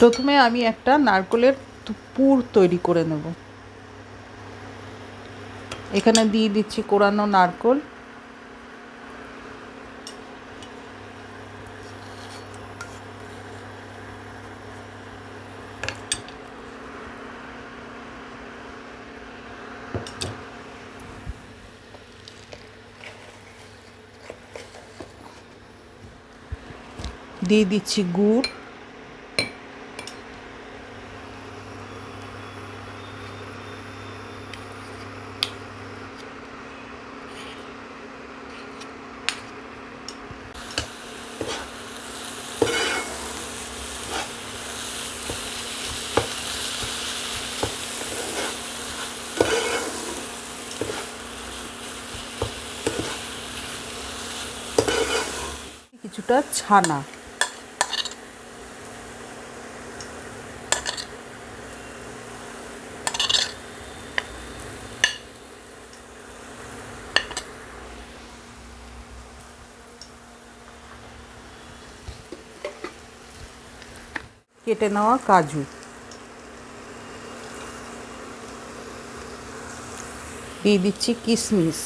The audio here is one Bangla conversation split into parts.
প্রথমে আমি একটা নারকলের পুর তৈরি করে নেব। এখানে দিয়ে দিচ্ছি কোরানো নারকল। দিয়ে দিচ্ছি গুড়। কিছুটা ছানা। কেটে নেওয়া কাজু। দিয়ে দিচ্ছি কিশমিশ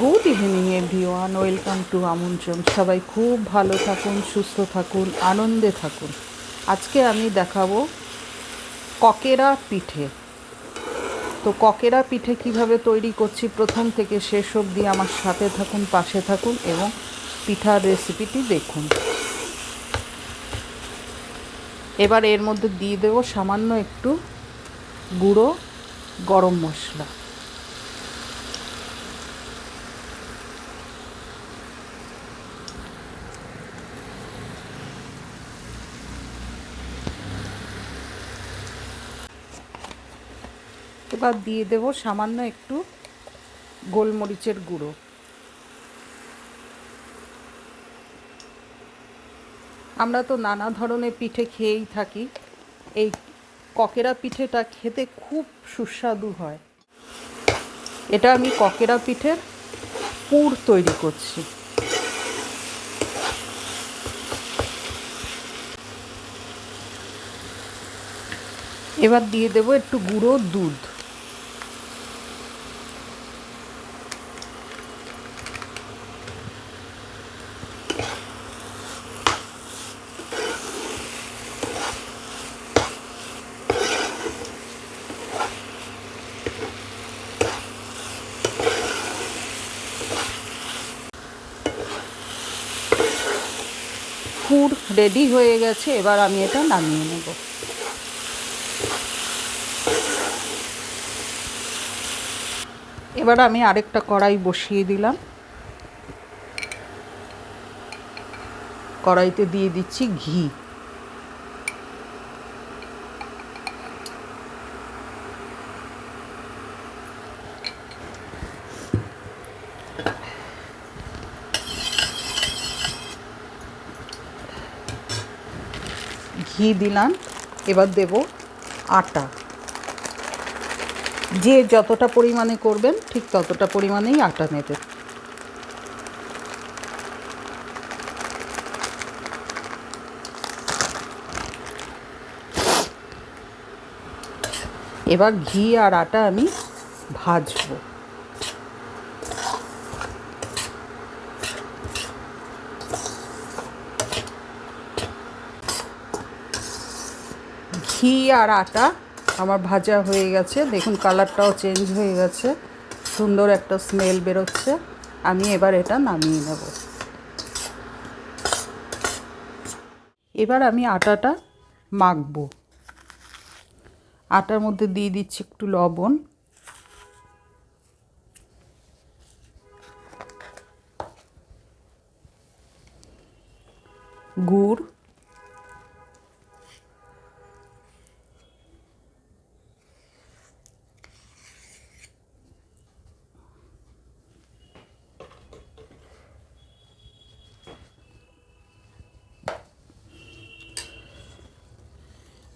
good evening everyone welcome to আমন্ত্রণ সবাই খুব ভালো থাকুন, সুস্থ থাকুন, আনন্দে থাকুন। আজকে আমি দেখাবো ককেরা পিঠে। তো ককেরা পিঠে কীভাবে তৈরি করছি প্রথম থেকে শেষ অবধি আমার সাথে থাকুন, পাশে থাকুন এবং পিঠার রেসিপিটি দেখুন। এবার এর মধ্যে দিয়ে দেবো সামান্য একটু গুঁড়ো, গরম মশলা। এবার দিয়ে দেবো সামান্য একটু গোলমরিচের গুঁড়ো। আমরা তো নানা ধরনের পিঠে খেয়েই থাকি। এই ককেরা পিঠেটা খেতে খুব সুস্বাদু হয়। এটা আমি ককেরা পিঠের পুর তৈরি করছি। এবার দিয়ে দেবো একটু গুঁড়ো দুধ পুর রেডি হয়ে গেছে, এবার আমি এটা নামিয়ে নেব। এবার আমি আরেকটা কড়াই বসিয়ে দিলাম। কড়াইতে দিয়ে দিচ্ছি ঘি। ঘি দিলাম, এবার দেব আটা। যে যতটা পরিমাণে করবেন, ঠিক ততটা পরিমাণেই আটা নেবেন। এবার ঘি আর আটা আমি ভাজবো। ঘি আর আটা আমার ভাজা হয়ে গেছে। দেখুন কালারটাও চেঞ্জ হয়ে গেছে। সুন্দর একটা স্মেল বেরোচ্ছে। আমি এবার এটা নামিয়ে নেব। এবার আমি আটাটা মাখবো। আটার মধ্যে দিয়ে দিচ্ছি একটু লবণ। গুড়।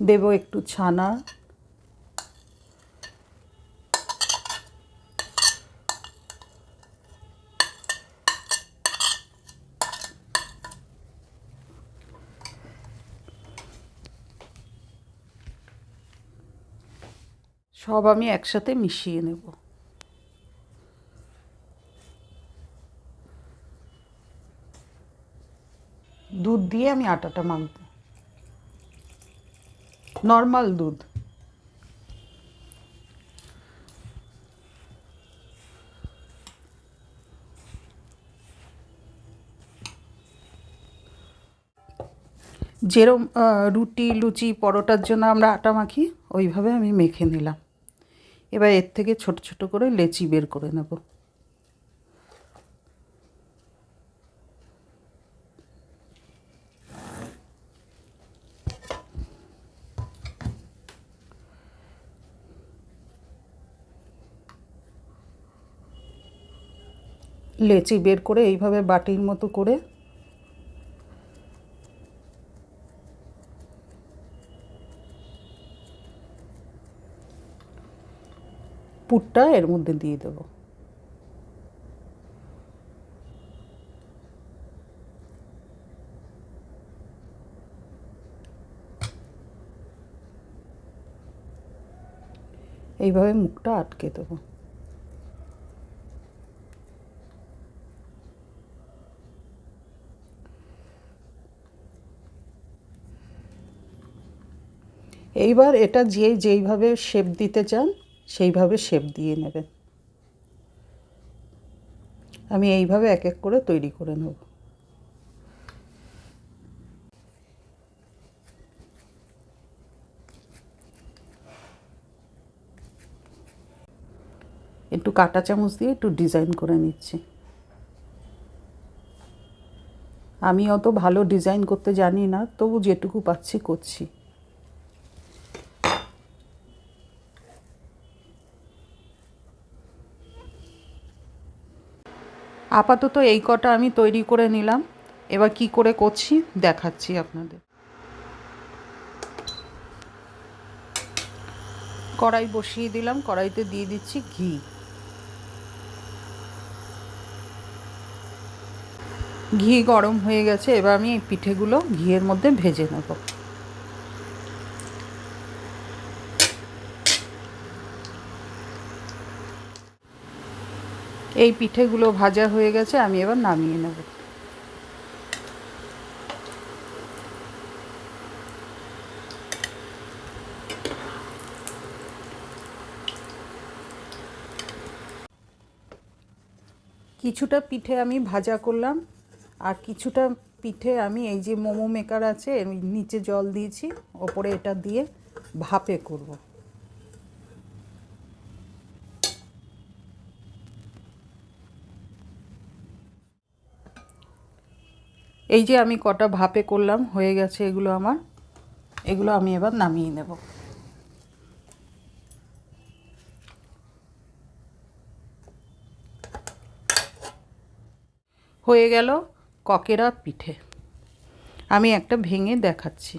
দেব একটু ছানা। সব আমি একসাথে মিশিয়ে নেব। দুধ দিয়ে আমি আটাটা মাখবো। নর্মাল দুধ. যেরম রুটি, লুচি, পরোটার জন্য আমরা আটা মাখি, ওইভাবে আমি মেখে নিলাম। এবার এর থেকে ছোট ছোট করে লেচি বের করে নেব। লেচি বের করে এইভাবে বাটির মতো করে পুরটা এর মধ্যে দিয়ে দেবো। এইভাবে মুখটা আটকে দেবো। এইবার এটা যে যেইভাবে শেপ দিতে চান, সেইভাবে শেপ দিয়ে নেবেন। আমি এইভাবে এক এক করে তৈরি করে নেব। একটু কাঁটা চামচ দিয়ে একটু ডিজাইন করে নিচ্ছি। আমি অত ভালো ডিজাইন করতে জানি না, তবু যেটুকু পাচ্ছি করছি। আপাতত এই কটা আমি তৈরি করে নিলাম। এবার কি করে করছি দেখাচ্ছি আপনাদের। কড়াই বসিয়ে দিলাম, কড়াইতে দিয়ে দিচ্ছি ঘি। ঘি গরম হয়ে গেছে, এবার আমি এই পিঠেগুলো ঘিয়ের মধ্যে ভেজে নেব। এই পিঠেগুলো ভাজা হয়ে গেছে, আমি এবার নামিয়ে নেব। কিছুটা পিঠে আমি ভাজা করলাম, আর কিছুটা পিঠে আমি এই যে মোমো মেকার আছে নিচে জল দিয়েছি, ওপরে এটা দিয়ে ভাপে করব। এই যে আমি কটা ভাপে করলাম, হয়ে গেছে এগুলো আমার। এগুলো আমি এবার নামিয়ে নেব। হয়ে গেল ককেরা পিঠে। আমি একটা ভেঙে দেখাচ্ছি।